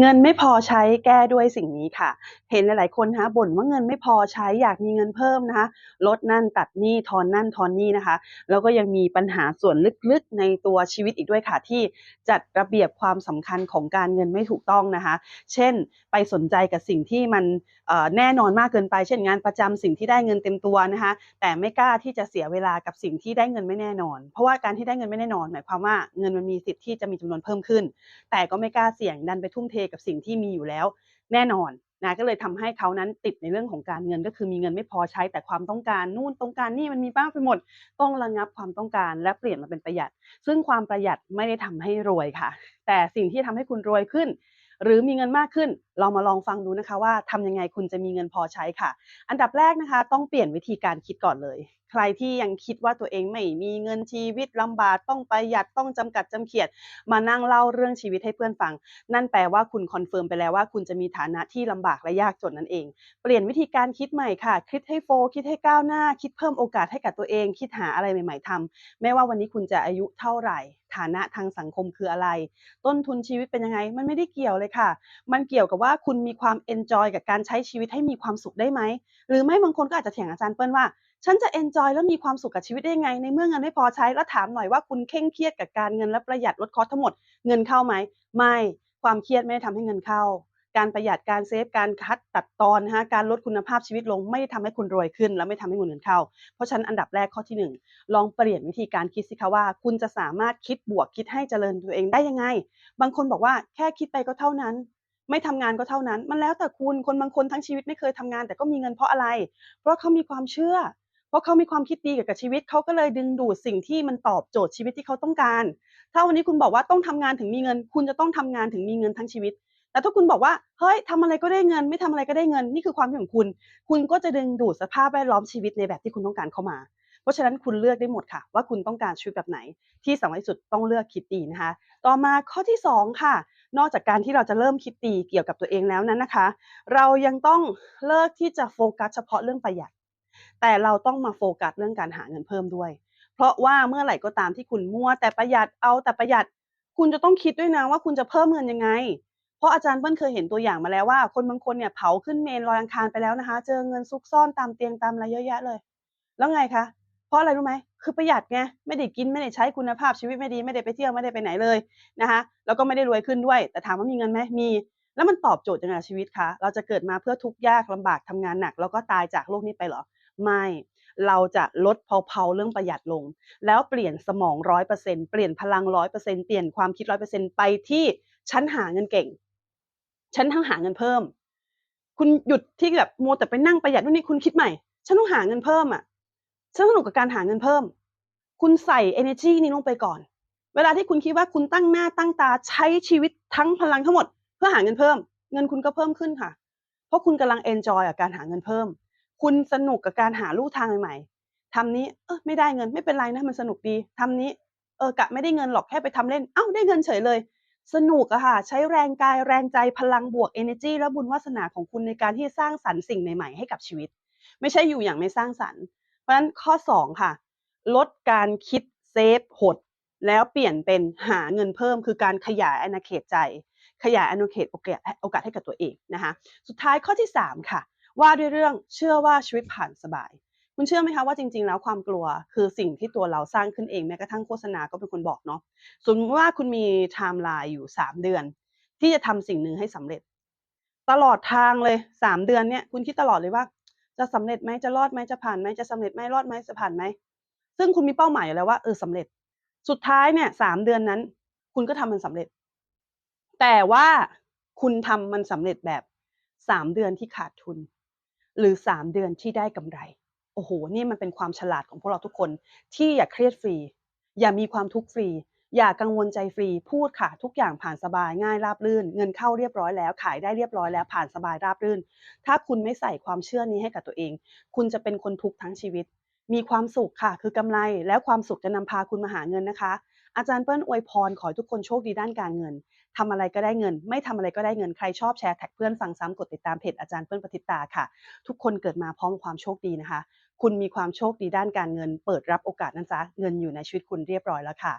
เงินไม่พอใช้แก้ด้วยสิ่งนี้ค่ะ เห็นหลายๆคนนะบ่นว่าเงินไม่พอใช้อยากมีเงินเพิ่มนะคะลดนั่นตัดนี่ทอนนั่นทอนนี่นะคะ แล้วก็ยังมีปัญหาส่วนลึกๆในตัวชีวิตอีกด้วยค่ะ ที่จัดระเบียบความสำคัญของการเงินไม่ถูกต้องนะคะ เช่น ไปสนใจกับสิ่งที่มันแน่นอนมากเกินไป เช่นงานประจำสิ่งที่ได้เงินเต็มตัวนะคะ แต่ไม่กล้าที่จะเสียเวลากับสิ่งที่ได้เงินไม่แน่นอน เพราะว่าการที่ได้เงินไม่แน่นอน หมายความว่าเงินมันมีสิทธิ์ที่จะมีจำนวนเพิ่มขึ้น แต่ก็ไม่กล้าเสี่ยงดันไปทุ่มเทกับสิ่งที่มีอยู่แล้วแน่นอนนะก็เลยทำให้เขานั้นติดในเรื่องของการเงิน ก็คือมีเงินไม่พอใช้แต่ความต้องการนู่นต้องการนี่มันมีบ้างไปหมด ต้องระงับความต้องการและเปลี่ยนมาเป็นประหยัด ซึ่งความประหยัดไม่ได้ทำให้รวยค่ะ แต่สิ่งที่ทำให้คุณรวยขึ้น หรือมีเงินมากขึ้น เรามาลองฟังดูนะคะว่าทำยังไงคุณจะมีเงินพอใช้ค่ะ อันดับแรกนะคะ ต้องเปลี่ยนวิธีการคิดก่อนเลย ใครที่ยังคิดว่าตัวเองไม่มีเงินชีวิตลำบากต้องประหยัดต้องจำกัดจำเขียด มานั่งเล่าเรื่องชีวิตให้เพื่อนฟัง นั่นแปลว่าคุณคอนเฟิร์มไปแล้วว่าคุณจะมีฐานะที่ลำบากและยากจนนั่นเอง เปลี่ยนวิธีการคิดใหม่ค่ะ คิดให้โฟคิดให้ก้าวหน้า คิดเพิ่มโอกาสให้กับตัวเอง คิดหาอะไรใหม่ๆทำไม่ว่าวันนี้คุณจะอายุเท่าไหร่ฐานะทางสังคมคืออะไร ต้นทุนชีวิตเป็นยังไง มันไม่ได้เกี่ยวเลยค่ะ มันเกี่ยวกับว่า่าคุณมีความเอนจอยกับการใช้ชีวิตให้มีความสุขได้ไหม หรือไม่บางคนก็อาจจะเถียงอาจารย์เปิ้ลว่า ฉันจะเอนจอยแล้วมีความสุขกับชีวิตได้ยังไง ในเมื่อเงินไม่พอใช้แล้วถามหน่อยว่าคุณเคร่งเครียดกับการเงินและประหยัดลดคอสทั้งหมดเงินเข้าไหมไม่ความเครียดไม่ได้ทำให้เงินเข้า การประหยัดการเซฟการคัดตัดตอนนะคะการลดคุณภาพชีวิตลงไม่ได้ทำให้คุณรวยขึ้น และไม่ทำให้เงินเข้า เพราะฉะนั้นอันดับแรกข้อที่หนึ่งลองเปลี่ยนวิธีการคิดสิคะว่า คุณจะสามารถคิดบวกคิดให้เจริญตัวเองได้ยังไง บางคนบอกว่าแค่คิดไปก็เท่านั้น ไม่ทำงานก็เท่านั้น มันแล้วแต่คุณคนบางคนทั้งชีวิตไม่เคยทำงาน แต่ก็มีเงินเพราะอะไร เพราะเขามีความเชื่อ เพราะเขามีความคิดดีเกี่ยวกับชีวิตเขาก็เลยดึงดูดสิ่งที่มันตอบโจทย์ชีวิตที่เขาต้องการ ถ้าวันนี้คุณบอกว่าต้องทำงานถึงมีเงิน คุณจะต้องทำงานถึงมีเงินทั้งชีวิตแต่ถ้าคุณบอกว่าเฮ้ยทำอะไรก็ได้เงิน ไม่ทำอะไรก็ได้เงินนี่คือความคิดของคุณ คุณก็จะดึงดูดสภาพแวดล้อมชีวิตในแบบที่คุณต้องการเข้ามา เพราะฉะนั้นคุณเลือกได้หมดค่ะ ว่าคุณต้องการชีวิตแบบไหน ที่สำคัญที่สุดต้องเลือกคิดดีนะคะ ต่อมาข้อที่สองค่ะ นอกจากการที่เราจะเริ่มคิดดีเกี่ยวกับตัวเองแล้วนั้นนะคะ เรายังต้องเลิกที่จะโฟกัสเฉพาะเรื่องประหยัด แต่เราต้องมาโฟกัสเรื่องการหาเงินเพิ่มด้วย เพราะว่าเมื่อไหร่ก็ตามที่คุณมัวแต่ประหยัดเอาแต่ประหยัด คุณจะต้องคิดด้วยนะว่าคุณจะเพิ่มเงินยังไง เพราะอาจารย์เปิ้ลเคยเห็นตัวอย่างมาแล้วว่า คนบางคนเนี่ยเผาขึ้นเมนลอยอังคารไปแล้วนะคะ เจอเงินซุกซ่อนตามเตียงตามอะไรเยอะแยะเลย แล้วไงคะ เพราะอะไรรู้ไหมคือประหยัดไงไม่ได้กินไม่ได้ใช้คุณภาพชีวิตไม่ดีไม่ได้ไปเที่ยวไม่ได้ไปไหนเลยนะคะแล้วก็ไม่ได้รวยขึ้นด้วย แต่ถามว่ามีเงินไหมมีแล้วมันตอบโจทย์ยังไงชีวิตคะ เราจะเกิดมาเพื่อทุกข์ยากลำบากทำงานหนัก แล้วก็ตายจากโลกนี้ไปหรอ ไม่ เราจะลดเพลาๆเรื่องประหยัดลง แล้วเปลี่ยนสมอง100%เปอร์เซ็นเปลี่ยนพลัง100%เปอร์เซ็นเปลี่ยนความคิด100%ไปที่ฉันหาเงินเก่ง ฉันต้งหาเงินเพิ่ม คุณหยุดที่แบบมัวแต่ไปนั่งประหยัดนู่นนี่คุณคิดใหม่ ฉันต้องหาเงินเพิ่มอะ ฉันสนุกกับการหาเงินเพิ่ม คุณใส่เอเนอร์จีนี้ลงไปก่อน เวลาที่คุณคิดว่าคุณตั้งหน้าตั้งตาใช้ชีวิตทั้งพลังทั้งหมด เพื่อหาเงินเพิ่ม เงินคุณก็เพิ่มขึ้นค่ะ เพราะคุณกำลังเอนจอยกับการหาเงินเพิ่ม คุณสนุกกับการหาลู่ทางใหม่ๆทำนี้เออไม่ได้เงินไม่เป็นไรนะมันสนุกดีทำนี้เออกะไม่ได้เงินหรอกแค่ไปทำเล่น เอ้าได้เงินเฉยเลย สนุกอะค่ะ ใช้แรงกายแรงใจพลังบวกเอเนอร์จีและบุญวาสนาของคุณในการที่สร้างสรรค์สิ่งใหม่ๆให้กับชีวิต ไม่ใช่อยู่อย่างไม่สร้างสรรค์ เพราะฉะนั้นข้อสองค่ะ ลดการคิดเซฟหด แล้วเปลี่ยนเป็นหาเงินเพิ่ม คือการขยายอาณาเขตใจ ขยายอาณาเขตโอกาสโอกาสให้กับตัวเองนะคะสุดท้ายข้อที่สามค่ะ ว่าด้วยเรื่องเชื่อว่าชีวิตผ่านสบายคุณเชื่อไหมคะว่าจริงๆ แล้วความกลัวคือสิ่งที่ตัวเราสร้างขึ้นเองแม้กระทั่งโฆษณาก็เป็นคนบอกเนาะสมมติว่าคุณมีไทม์ไลน์อยู่สามเดือน ที่จะทำสิ่งหนึ่งให้สำเร็จ ตลอดทางเลยสามเดือนเนี่ยคุณคิดตลอดเลยว่า จะสำเร็จไหมจะรอดไหมจะผ่านไหมจะสำเร็จไหมรอดไหมจะผ่านไหมซึ่งคุณมีเป้าหมายอยู่แล้วว่าเออสำเร็จ สุดท้ายเนี่ยสามเดือนนั้น คุณก็ทำมันสำเร็จ แต่ว่าคุณทำมันสำเร็จแบบสามเดือนที่ขาดทุน หรือสามเดือนที่ได้กำไร โอ้โห นี่มันเป็นความฉลาดของพวกเราทุกคน ที่อย่าเครียดฟรี อย่ามีความทุกข์ฟรี อย่ากังวลใจฟรีพูดค่ะ ทุกอย่างผ่านสบายง่ายราบรื่น เงินเข้าเรียบร้อยแล้ว ขายได้เรียบร้อยแล้วผ่านสบายราบรื่น ถ้าคุณไม่ใส่ความเชื่อนี้ให้กับตัวเอง คุณจะเป็นคนทุกข์ทั้งชีวิต มีความสุขค่ะ คือกำไรแล้วความสุขจะนำพาคุณมาหาเงินนะคะ อาจารย์เปิ้ลอวยพรขอให้ทุกคนโชคดีด้านการเงินทำอะไรก็ได้เงิน ไม่ทำอะไรก็ได้เงินใครชอบแชร์แท็กเพื่อนฟังซ้ำกดติดตามเพจอาจารย์เปิ้ลปฏิตาค่ะ ทุกคนเกิดมาพร้อมความโชคดีนะคะ คุณมีความโชคดีด้านการเงิน เปิดรับโอกาสนั้นซะเงินอยู่ในชีวิตคุณเรียบร้อยแล้วค่ะ